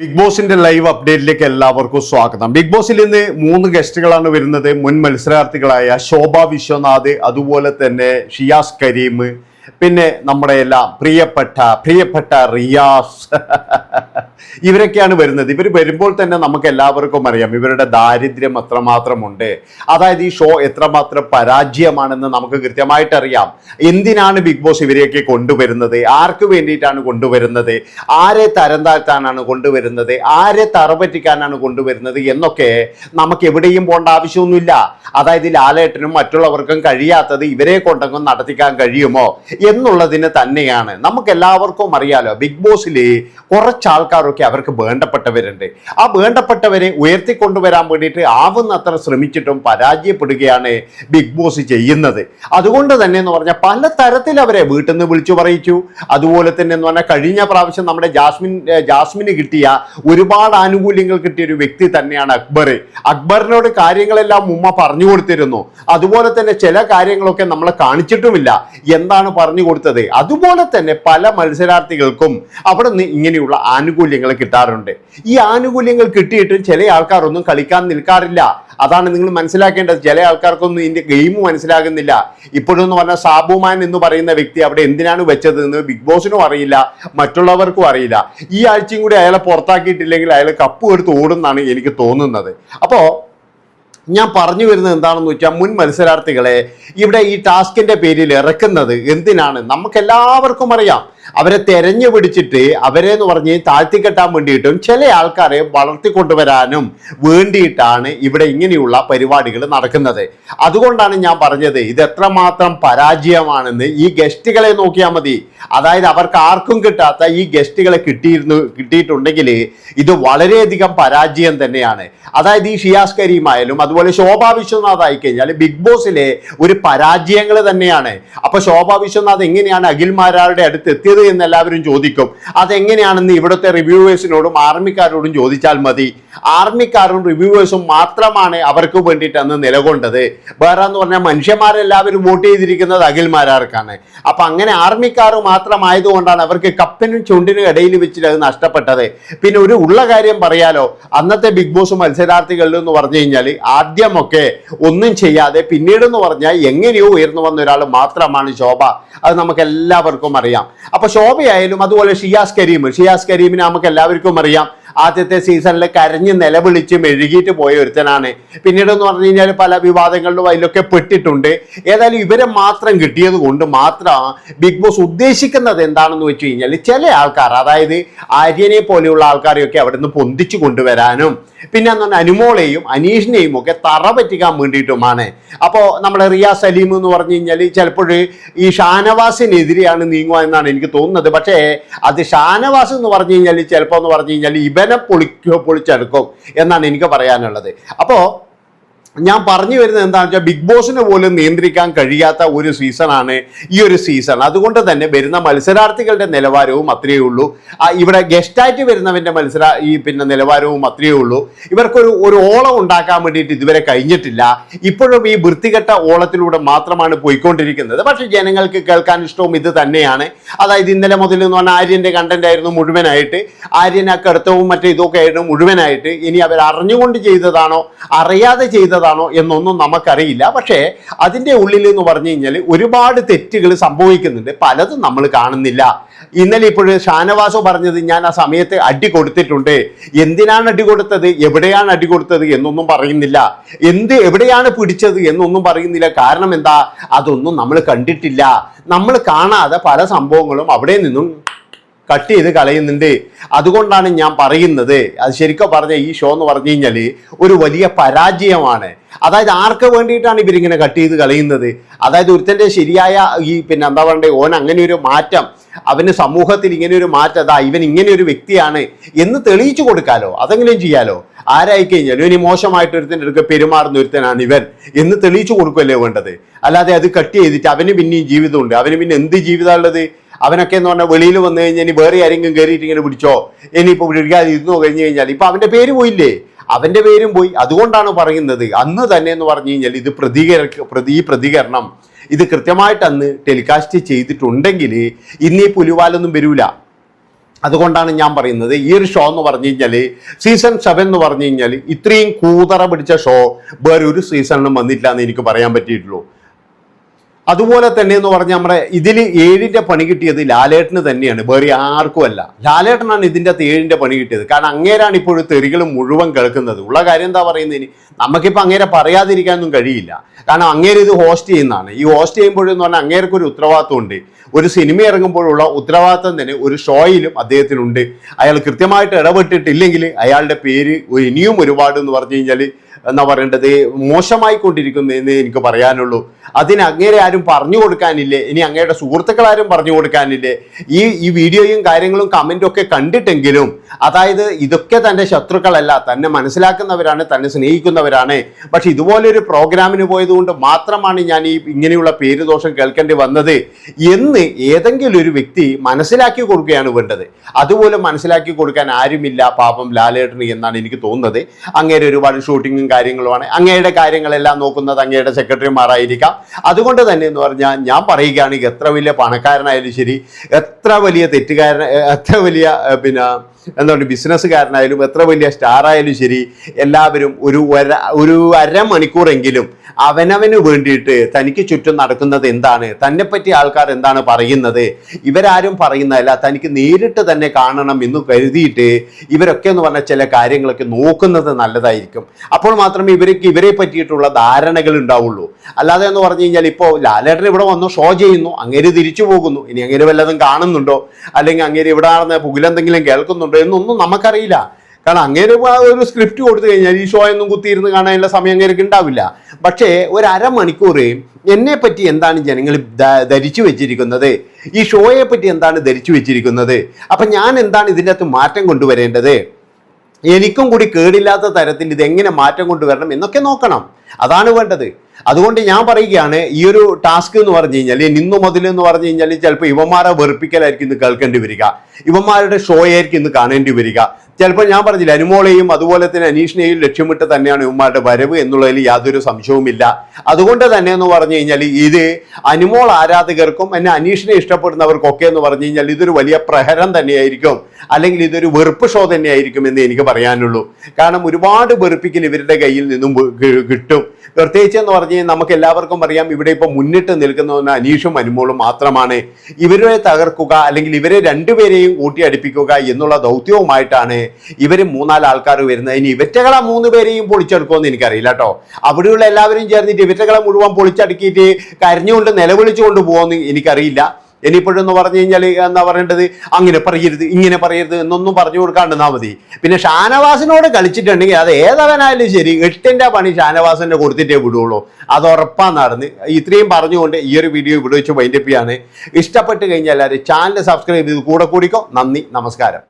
Big ബോസിന്റെ live അപ്ഡേറ്റിലേക്ക് എല്ലാവർക്കും സ്വാഗതം. ബിഗ് ബോസിൽ ഇന്ന് മൂന്ന് ഗസ്റ്റുകളാണ് വരുന്നത്. മുൻ മത്സരാർത്ഥികളായ ശോഭ വിശ്വനാഥ് അതുപോലെ തന്നെ ഷിയാസ് കരീം പിന്നെ നമ്മുടെ എല്ലാം പ്രിയപ്പെട്ട പ്രിയപ്പെട്ട റിയാസ്. ഇവരൊക്കെയാണ് വരുന്നത്. ഇവർ വരുമ്പോൾ തന്നെ നമുക്ക് എല്ലാവർക്കും അറിയാം. ഇവരുടെ ദാരിദ്ര്യം എത്രമാത്രമുണ്ട് അതായത് ഈ ഷോ എത്രമാത്രം പരാജയമാണെന്ന് നമുക്ക് കൃത്യമായിട്ട് അറിയാം. എന്തിനാണ് ബിഗ് ബോസ് ഇവരെയൊക്കെ കൊണ്ടുവരുന്നത്? ആർക്ക് വേണ്ടിയിട്ടാണ് കൊണ്ടുവരുന്നത്? ആരെ തരം താഴ്ത്താനാണ് കൊണ്ടുവരുന്നത്? ആരെ തറപറ്റിക്കാനാണ് കൊണ്ടുവരുന്നത് എന്നൊക്കെ നമുക്ക് എവിടെയും പോകേണ്ട ആവശ്യമൊന്നുമില്ല. അതായത് ലാലേട്ടനും മറ്റുള്ളവർക്കും കഴിയാത്തത് ഇവരെ കൊണ്ടെങ്കിലും നടത്തിക്കാൻ കഴിയുമോ? എന്നുള്ളതിന് തന്നെയാണ്. നമുക്ക് എല്ലാവർക്കും അറിയാലോ ബിഗ് ബോസിൽ കുറച്ച് ആൾക്കാരൊക്കെ അവർക്ക് വേണ്ടപ്പെട്ടവരുണ്ട്. ആ വേണ്ടപ്പെട്ടവരെ ഉയർത്തിക്കൊണ്ടുവരാൻ വേണ്ടിയിട്ട് ആവുന്നത്ര ശ്രമിച്ചിട്ടും പരാജയപ്പെടുകയാണ് ബിഗ് ബോസ് ചെയ്യുന്നത്. അതുകൊണ്ട് തന്നെ എന്ന് പറഞ്ഞാൽ പല തരത്തിൽ അവരെ വീട്ടിൽ നിന്ന് വിളിച്ചു പറയിച്ചു. അതുപോലെ തന്നെ എന്ന് പറഞ്ഞാൽ കഴിഞ്ഞ പ്രാവശ്യം നമ്മുടെ ജാസ്മിൻ ജാസ്മിന് കിട്ടിയ ഒരുപാട് ആനുകൂല്യങ്ങൾ കിട്ടിയ ഒരു വ്യക്തി തന്നെയാണ് അക്ബർ. അക്ബറിനോട് കാര്യങ്ങളെല്ലാം ഉമ്മ പറഞ്ഞു കൊടുത്തിരുന്നു. അതുപോലെ തന്നെ ചില കാര്യങ്ങളൊക്കെ നമ്മളെ കാണിച്ചിട്ടുമില്ല. എന്താണ് പറഞ്ഞു കൊടുത്തത്. അതുപോലെ തന്നെ പല മത്സരാർത്ഥികൾക്കും അവിടെ നിന്ന് ഇങ്ങനെയുള്ള ആനുകൂല്യങ്ങൾ കിട്ടാറുണ്ട്. ഈ ആനുകൂല്യങ്ങൾ കിട്ടിയിട്ടും ചില ആൾക്കാരൊന്നും കളിക്കാൻ നിൽക്കാറില്ല. അതാണ് നിങ്ങൾ മനസ്സിലാക്കേണ്ടത്. ചില ആൾക്കാർക്കൊന്നും ഇതിന്റെ ഗെയിം മനസ്സിലാകുന്നില്ല. ഇപ്പോഴെന്ന് പറഞ്ഞാൽ സാബുമാൻ എന്ന് പറയുന്ന വ്യക്തി അവിടെ എന്തിനാണ് വെച്ചത് എന്ന് ബിഗ് ബോസിനും അറിയില്ല. മറ്റുള്ളവർക്കും അറിയില്ല. ഈ ആഴ്ചയും കൂടി അയാളെ പുറത്താക്കിയിട്ടില്ലെങ്കിൽ അയാൾ കപ്പ് എടുത്ത് ഓടുന്നാണ് എനിക്ക് തോന്നുന്നത്. അപ്പോൾ ഞാൻ പറഞ്ഞു വരുന്നത് എന്താണെന്ന് വെച്ചാൽ മുൻ മത്സരാർത്ഥികളെ ഇവിടെ ഈ ടാസ്കിന്റെ പേരിൽ ഇറക്കുന്നത് എന്തിനാണ്? നമുക്ക് എല്ലാവർക്കും അറിയാം. അവരെ തെരഞ്ഞു പിടിച്ചിട്ട് അവരെ എന്ന് പറഞ്ഞ് താഴ്ത്തിക്കെട്ടാൻ വേണ്ടിയിട്ടും ചില ആൾക്കാരെ വളർത്തിക്കൊണ്ടുവരാനും വേണ്ടിയിട്ടാണ് ഇവിടെ ഇങ്ങനെയുള്ള പരിപാടികൾ നടക്കുന്നത്. അതുകൊണ്ടാണ് ഞാൻ പറഞ്ഞത് ഇത് എത്രമാത്രം പരാജയമാണെന്ന്. ഈ ഗസ്റ്റുകളെ നോക്കിയാൽ മതി. അതായത് അവർക്ക് ആർക്കും കിട്ടാത്ത ഈ ഗസ്റ്റുകളെ കിട്ടിയിരുന്നു കിട്ടിയിട്ടുണ്ടെങ്കിൽ ഇത് വളരെയധികം പരാജയം തന്നെയാണ്. അതായത് ഈ ഷിയാസ് കരീമായാലും അതുപോലെ ശോഭാ വിശ്വനാഥ് ആയിക്കഴിഞ്ഞാൽ ബിഗ് ബോസിലെ ഒരു പരാജയങ്ങൾ തന്നെയാണ്. അപ്പൊ ശോഭാ വിശ്വനാഥ് എങ്ങനെയാണ് അഖിൽമാരാരുടെ അടുത്ത് എത്തിയത് എന്ന് എല്ലാവരും ചോദിക്കും. അതെങ്ങനെയാണെന്ന് ഇവിടുത്തെ റിവ്യൂവേഴ്സിനോടും ആർമിക്കാരോടും ചോദിച്ചാൽ മതി. ആർമിക്കാരും റിവ്യൂവേഴ്സും മാത്രമാണ് അവർക്ക് വേണ്ടിയിട്ട് അന്ന് നിലകൊണ്ടത്. വേറെ എന്ന് പറഞ്ഞാൽ മനുഷ്യന്മാരെല്ലാവരും വോട്ട് ചെയ്തിരിക്കുന്നത് അഖിൽമാരാർക്കാണ്. അപ്പം അങ്ങനെ ആർമിക്കാർ മാത്രമായതുകൊണ്ടാണ് അവർക്ക് കപ്പിനും ചുണ്ടിനും ഇടയിൽ വെച്ചിട്ട് അത് നഷ്ടപ്പെട്ടത്. പിന്നെ ഒരു ഉള്ള കാര്യം പറയാലോ. അന്നത്തെ ബിഗ് ബോസ് മത്സരാർത്ഥികളിൽ എന്ന് പറഞ്ഞു കഴിഞ്ഞാൽ ആദ്യമൊക്കെ ഒന്നും ചെയ്യാതെ പിന്നീട് എന്ന് പറഞ്ഞാൽ എങ്ങനെയോ ഉയർന്നു വന്ന ഒരാൾ മാത്രമാണ് ശോഭ. അത് നമുക്ക് എല്ലാവർക്കും അറിയാം. അപ്പൊ ശോഭയായാലും അതുപോലെ ഷിയാസ് കരീം. ഷിയാസ് കരീമിനെ നമുക്ക് എല്ലാവർക്കും അറിയാം. ആദ്യത്തെ സീസണിൽ കരഞ്ഞ് നിലവിളിച്ച് മെഴുകിയിട്ട് പോയ ഒരുത്തനാണ്. പിന്നീട് എന്ന് പറഞ്ഞു കഴിഞ്ഞാൽ പല വിവാദങ്ങളിലും അതിലൊക്കെ പെട്ടിട്ടുണ്ട്. ഏതായാലും ഇവരെ മാത്രം കിട്ടിയത് കൊണ്ട് മാത്രം ബിഗ് ബോസ് ഉദ്ദേശിക്കുന്നത് എന്താണെന്ന് വെച്ച് കഴിഞ്ഞാൽ ചില ആൾക്കാർ അതായത് ആര്യനെ പോലെയുള്ള ആൾക്കാരെയൊക്കെ അവിടെ നിന്ന് പൊന്തിച്ചു കൊണ്ടുവരാനും പിന്നെ എന്ന് പറഞ്ഞാൽ അനുമോളെയും അനീഷിനെയും ഒക്കെ തറ പറ്റിക്കാൻ വേണ്ടിയിട്ടുമാണ്. അപ്പോൾ നമ്മുടെ റിയാസ് സലീം എന്ന് പറഞ്ഞു കഴിഞ്ഞാൽ ചിലപ്പോൾ ഈ ഷാനവാസിനെതിരെയാണ് നീങ്ങുക എന്നാണ് എനിക്ക് തോന്നുന്നത്. പക്ഷേ അത് ഷാനവാസ് എന്ന് പറഞ്ഞു കഴിഞ്ഞാൽ ചിലപ്പോൾ എന്ന് പറഞ്ഞു കഴിഞ്ഞാൽ ഇവനെ പൊളിക്കോ പൊളിച്ചെടുക്കും എന്നാണ് എനിക്ക് പറയാനുള്ളത്. അപ്പോൾ ഞാൻ പറഞ്ഞു വരുന്നത് എന്താണെന്ന് വെച്ചാൽ ബിഗ് ബോസിന് പോലും നിയന്ത്രിക്കാൻ കഴിയാത്ത ഒരു സീസണാണ് ഈ ഒരു സീസൺ അതുകൊണ്ട് തന്നെ വരുന്ന മത്സരാർത്ഥികളുടെ നിലവാരവും അത്രയേ ഉള്ളൂ. ഇവിടെ ഗസ്റ്റായിട്ട് വരുന്നവന്റെ മത്സര ഈ പിന്നെ നിലവാരവും അത്രയേ ഉള്ളൂ. ഇവർക്കൊരു ഒരു ഓളം ഉണ്ടാക്കാൻ വേണ്ടിയിട്ട് ഇതുവരെ കഴിഞ്ഞിട്ടില്ല. ഇപ്പോഴും ഈ വൃത്തികെട്ട ഓളത്തിലൂടെ മാത്രമാണ് പോയിക്കൊണ്ടിരിക്കുന്നത്. പക്ഷേ ജനങ്ങൾക്ക് കേൾക്കാൻ ഇഷ്ടവും ഇത് തന്നെയാണ്. അതായത് ഇന്നലെ മുതൽ എന്ന് പറഞ്ഞാൽ ആര്യന്റെ കണ്ടന്റ് ആയിരുന്നു മുഴുവനായിട്ട്. ആര്യൻ ആ കടുത്തവും മറ്റേ ഇതൊക്കെ ആയിരുന്നു മുഴുവനായിട്ട്. ഇനി അവർ അറിഞ്ഞുകൊണ്ട് ചെയ്തതാണോ? അറിയാതെ ചെയ്തതാണോ? എന്നൊന്നും നമുക്കറിയില്ല. പക്ഷേ അതിന്റെ ഉള്ളിൽ എന്ന് പറഞ്ഞു കഴിഞ്ഞാൽ ഒരുപാട് തെറ്റുകൾ സംഭവിക്കുന്നുണ്ട്. പലതും നമ്മൾ കാണുന്നില്ല. ഇന്നലെ ഇപ്പോൾ ഷാനവാസോ പറഞ്ഞത് ഞാൻ ആ സമയത്ത് അടി കൊടുത്തിട്ടുണ്ട്. എന്തിനാണ് അടി കൊടുത്തത്? എവിടെയാണ് അടി കൊടുത്തത് എന്നൊന്നും പറയുന്നില്ല. എന്ത് എവിടെയാണ് പിടിച്ചത് എന്നൊന്നും പറയുന്നില്ല. കാരണം എന്താ? അതൊന്നും നമ്മൾ കണ്ടിട്ടില്ല. നമ്മൾ കാണാതെ പല സംഭവങ്ങളും അവിടെ നിന്നും കട്ട് ചെയ്ത് കളയുന്നുണ്ട്. അതുകൊണ്ടാണ് ഞാൻ പറയുന്നത്. അത് ശരിക്കും പറഞ്ഞ ഈ ഷോ എന്ന് പറഞ്ഞു കഴിഞ്ഞാൽ ഒരു വലിയ പരാജയമാണ്. അതായത് ആർക്ക് വേണ്ടിയിട്ടാണ് ഇവരിങ്ങനെ കട്ട് ചെയ്ത് കളയുന്നത്? അതായത് ഒരുത്തന്റെ ശരിയായ ഈ പിന്നെ എന്താ പറയണ്ടേ ഓൻ അങ്ങനെ ഒരു മാറ്റം അവന് സമൂഹത്തിൽ ഇങ്ങനെ ഒരു മാറ്റം അതാ ഇവൻ ഇങ്ങനെ ഒരു വ്യക്തിയാണ് എന്ന് തെളിയിച്ചു കൊടുക്കാലോ? അതെങ്കിലും ചെയ്യാലോ? ആരായി കഴിഞ്ഞാലും ഇനി മോശമായിട്ട് ഒരുത്തന്റെ അടുക്ക പെരുമാറുന്ന ഒരുത്തനാണ് ഇവൻ എന്ന് തെളിയിച്ചു കൊടുക്കുമല്ലേ വേണ്ടത്? അല്ലാതെ അത് കട്ട് ചെയ്തിട്ട് അവന് പിന്നെയും ജീവിതമുണ്ട്. അവന് പിന്നെ എന്ത് ജീവിതമുള്ളത് അവനൊക്കെ എന്ന് പറഞ്ഞാൽ വെളിയിൽ വന്നു കഴിഞ്ഞാൽ ഇനി വേറെ ആരെങ്കിലും കയറിയിട്ട് ഇങ്ങനെ പിടിച്ചോ? ഇനിയിപ്പോൾ പിടിക്കാതെ ഇരുന്നോ കഴിഞ്ഞു കഴിഞ്ഞാൽ ഇപ്പം അവന്റെ പേര് പോയില്ലേ? അവന്റെ പേരും പോയി. അതുകൊണ്ടാണ് പറയുന്നത്. അന്ന് തന്നെ എന്ന് പറഞ്ഞു കഴിഞ്ഞാൽ ഇത് പ്രതികര പ്രതി ഈ പ്രതികരണം ഇത് കൃത്യമായിട്ട് അന്ന് ടെലികാസ്റ്റ് ചെയ്തിട്ടുണ്ടെങ്കിൽ ഇന്നീ പുലിവാലൊന്നും വരൂല. അതുകൊണ്ടാണ് ഞാൻ പറയുന്നത്. ഈ ഒരു ഷോ എന്ന് പറഞ്ഞു കഴിഞ്ഞാൽ സീസൺ സെവൻ എന്ന് പറഞ്ഞു കഴിഞ്ഞാൽ ഇത്രയും കൂതറ പിടിച്ച ഷോ വേറെ ഒരു സീസണിലും വന്നിട്ടില്ല എന്ന് എനിക്ക് പറയാൻ പറ്റിയിട്ടുള്ളൂ. അതുപോലെ തന്നെ എന്ന് പറഞ്ഞാൽ നമ്മുടെ ഇതിൽ ഏഴിന്റെ പണി കിട്ടിയത് ലാലേട്ടന് തന്നെയാണ്. വേറെ ആർക്കും അല്ല. ലാലേട്ടനാണ് ഇതിന്റെ അകത്ത് പണി കിട്ടിയത്. കാരണം അങ്ങേരാണ് ഇപ്പോഴും തെറികൾ മുഴുവൻ കേൾക്കുന്നത്. ഉള്ള കാര്യം എന്താ പറയുന്നതിന് നമുക്കിപ്പോൾ അങ്ങേരെ പറയാതിരിക്കാനൊന്നും കഴിയില്ല. കാരണം അങ്ങേര് ഇത് ഹോസ്റ്റ് ചെയ്യുന്നതാണ്. ഈ ഹോസ്റ്റ് ചെയ്യുമ്പോഴെന്ന് പറഞ്ഞാൽ അങ്ങേർക്ക് ഒരു ഉത്തരവാദിത്വമുണ്ട്. ഒരു സിനിമ ഇറങ്ങുമ്പോഴുള്ള ഉത്തരവാദിത്വം തന്നെ ഒരു ഷോയിലും അദ്ദേഹത്തിനുണ്ട്. അയാൾ കൃത്യമായിട്ട് ഇടപെട്ടിട്ടില്ലെങ്കിൽ അയാളുടെ പേര് ഇനിയും ഒരുപാട് എന്ന് പറഞ്ഞു കഴിഞ്ഞാൽ എന്താ പറയേണ്ടത്? മോശമായി കൊണ്ടിരിക്കുന്നു എന്ന് എനിക്ക് പറയാനുള്ളൂ. അതിന് അങ്ങേരെ ആരും പറഞ്ഞു കൊടുക്കാനില്ലേ? ഇനി അങ്ങയുടെ സുഹൃത്തുക്കൾ ആരും പറഞ്ഞു കൊടുക്കാനില്ലേ? ഈ ഈ വീഡിയോയും കാര്യങ്ങളും കമന്റും ഒക്കെ കണ്ടിട്ടെങ്കിലും അതായത് ഇതൊക്കെ തന്റെ ശത്രുക്കളല്ല തന്നെ മനസ്സിലാക്കുന്നവരാണ് തന്നെ സ്നേഹിക്കുന്നവരാണ്. പക്ഷെ ഇതുപോലൊരു പ്രോഗ്രാമിന് പോയതുകൊണ്ട് മാത്രമാണ് ഞാൻ ഈ ഇങ്ങനെയുള്ള പേര് ദോഷം കേൾക്കേണ്ടി വന്നത് എന്ന് ഏതെങ്കിലും ഒരു വ്യക്തി മനസ്സിലാക്കി കൊടുക്കുകയാണ് വേണ്ടത്. അതുപോലെ മനസ്സിലാക്കി കൊടുക്കാൻ ആരുമില്ല പാപം ലാലേട്ടന് എന്നാണ് എനിക്ക് തോന്നുന്നത്. അങ്ങേരെ ഒരുപാട് ഷൂട്ടിങ്ങും കാര്യങ്ങളുമാണ്. അങ്ങയുടെ കാര്യങ്ങളെല്ലാം നോക്കുന്നത് അങ്ങയുടെ സെക്രട്ടറിമാരായിരിക്കാം. അതുകൊണ്ട് തന്നെ എന്ന് പറഞ്ഞാൽ ഞാൻ പറയുകയാണെങ്കിൽ എത്ര വലിയ പണക്കാരനായാലും ശരി എത്ര വലിയ തെറ്റുകാരൻ എത്ര വലിയ പിന്നെ എന്താ പറയുക ബിസിനസ്സുകാരനായാലും എത്ര വലിയ സ്റ്റാർ ആയാലും ശരി എല്ലാവരും ഒരു ഒര അരമണിക്കൂറെങ്കിലും അവനവന് വേണ്ടിയിട്ട് തനിക്ക് ചുറ്റും നടക്കുന്നത് എന്താണ്? തന്നെ പറ്റി ആൾക്കാർ എന്താണ് പറയുന്നത്? ഇവരാരും പറയുന്നതല്ല തനിക്ക് നേരിട്ട് തന്നെ കാണണം എന്ന് കരുതിയിട്ട് ഇവരൊക്കെ എന്ന് പറഞ്ഞ ചില കാര്യങ്ങളൊക്കെ നോക്കുന്നത് നല്ലതായിരിക്കും. അപ്പോൾ മാത്രമേ ഇവർക്ക് ഇവരെ പറ്റിയിട്ടുള്ള ധാരണകൾ ഉണ്ടാവുള്ളൂ. അല്ലാതെ എന്ന് പറഞ്ഞു കഴിഞ്ഞാൽ ഇപ്പോൾ ലാലേട്ടൻ ഇവിടെ വന്നു ഷോ ചെയ്യുന്നു അങ്ങേര് തിരിച്ചു പോകുന്നു. ഇനി അങ്ങേര് വല്ലതും കാണുന്നുണ്ടോ? അല്ലെങ്കിൽ അങ്ങേര് ഇവിടെ നടന്ന പുകിലെന്തെങ്കിലും കേൾക്കുന്നുണ്ടോ എന്നൊന്നും നമുക്കറിയില്ല. കാരണം അങ്ങനെ ഒരു സ്ക്രിപ്റ്റ് കൊടുത്തു കഴിഞ്ഞാൽ ഈ ഷോ ഒന്നും കുത്തിയിരുന്ന് കാണാനുള്ള സമയം അങ്ങനെയൊക്കെ ഉണ്ടാവില്ല. പക്ഷേ ഒരു അരമണിക്കൂർ എന്നെ പറ്റി എന്താണ് ജനങ്ങൾ ധരിച്ചു വെച്ചിരിക്കുന്നത്? ഈ ഷോയെ പറ്റി എന്താണ് ധരിച്ചു വെച്ചിരിക്കുന്നത്? അപ്പം ഞാൻ എന്താണ് ഇതിന്റെ അകത്ത് മാറ്റം കൊണ്ടുവരേണ്ടത്? എനിക്കും കൂടി കേടില്ലാത്ത തരത്തിൽ ഇത് എങ്ങനെ മാറ്റം കൊണ്ടുവരണം എന്നൊക്കെ നോക്കണം. അതാണ് വേണ്ടത്. അതുകൊണ്ട് ഞാൻ പറയുകയാണ് ഈ ഒരു ടാസ്ക് എന്ന് പറഞ്ഞു കഴിഞ്ഞാൽ നിന്നു മുതൽ എന്ന് പറഞ്ഞു കഴിഞ്ഞാൽ ചിലപ്പോൾ ഇവന്മാരെ വെറുപ്പിക്കലായിരിക്കും ഇന്ന് കേൾക്കേണ്ടി വരിക. ഇവന്മാരുടെ ഷോയായിരിക്കും ഇന്ന് കാണേണ്ടി വരിക. ചിലപ്പോൾ ഞാൻ പറഞ്ഞില്ല അനുമോളെയും അതുപോലെ തന്നെ അനീഷിനെയും ലക്ഷ്യമിട്ട് തന്നെയാണ് ഇവന്മാരുടെ വരവ് എന്നുള്ളതിൽ യാതൊരു സംശയവുമില്ല. അതുകൊണ്ട് തന്നെ എന്ന് പറഞ്ഞു കഴിഞ്ഞാൽ ഇത് അനുമോൾ ആരാധകർക്കും എന്നെ അനീഷിനെ ഇഷ്ടപ്പെടുന്നവർക്കൊക്കെ എന്ന് പറഞ്ഞു കഴിഞ്ഞാൽ ഇതൊരു വലിയ പ്രഹരം തന്നെയായിരിക്കും. അല്ലെങ്കിൽ ഇതൊരു വെറുപ്പ് ഷോ തന്നെയായിരിക്കും എന്ന് എനിക്ക് പറയാനുള്ളൂ. കാരണം ഒരുപാട് വെറുപ്പിക്കൽ ഇവരുടെ കയ്യിൽ നിന്നും കിട്ടും. പ്രത്യേകിച്ച് എന്ന് പറഞ്ഞു കഴിഞ്ഞാൽ നമുക്ക് എല്ലാവർക്കും അറിയാം ഇവിടെ ഇപ്പോൾ മുന്നിട്ട് നിൽക്കുന്ന അനീഷും അനുമോളും മാത്രമാണ്. ഇവരെ തകർക്കുക അല്ലെങ്കിൽ ഇവരെ രണ്ടുപേരെയും കൂട്ടിയടിപ്പിക്കുക എന്നുള്ള ദൗത്യവുമായിട്ടാണ് ഇവർ മൂന്നാൽ ആൾക്കാർ വരുന്നത്. ഇനി ഇവറ്റകളെ മൂന്ന് പേരെയും പൊളിച്ചെടുക്കുമെന്ന് എനിക്കറിയില്ല കേട്ടോ. അവിടെയുള്ള എല്ലാവരും ചേർന്നിട്ട് ഇവറ്റകളെ മുഴുവൻ പൊളിച്ചടുക്കിയിട്ട് കരഞ്ഞുകൊണ്ട് നിലവിളിച്ചുകൊണ്ട് പോകുമെന്ന് എനിക്കറിയില്ല. ഇനിയിപ്പോഴെന്ന് പറഞ്ഞു കഴിഞ്ഞാൽ എന്താ പറയേണ്ടത്? അങ്ങനെ പറയരുത് ഇങ്ങനെ പറയരുത് എന്നൊന്നും പറഞ്ഞു കൊടുക്കാണ്ടെന്നാൽ മതി. പിന്നെ ഷാനവാസിനോട് കളിച്ചിട്ടുണ്ടെങ്കിൽ അത് ഏതവനായാലും ശരി എട്ടിന്റെ പണി ഷാനവാസിന്റെ കൊടുത്തിട്ടേ വിടുള്ളൂ. അത് ഉറപ്പാണ് നടന്ന്. ഇത്രയും പറഞ്ഞുകൊണ്ട് ഈ ഒരു വീഡിയോ ഇവിടെ വെച്ച് വൈൻഡപ്പ് ഇഷ്ടപ്പെട്ട് കഴിഞ്ഞാൽ എല്ലാവരും ചാനൽ സബ്സ്ക്രൈബ് ചെയ്ത് കൂടെ കൂടിക്കോ. നന്ദി നമസ്കാരം.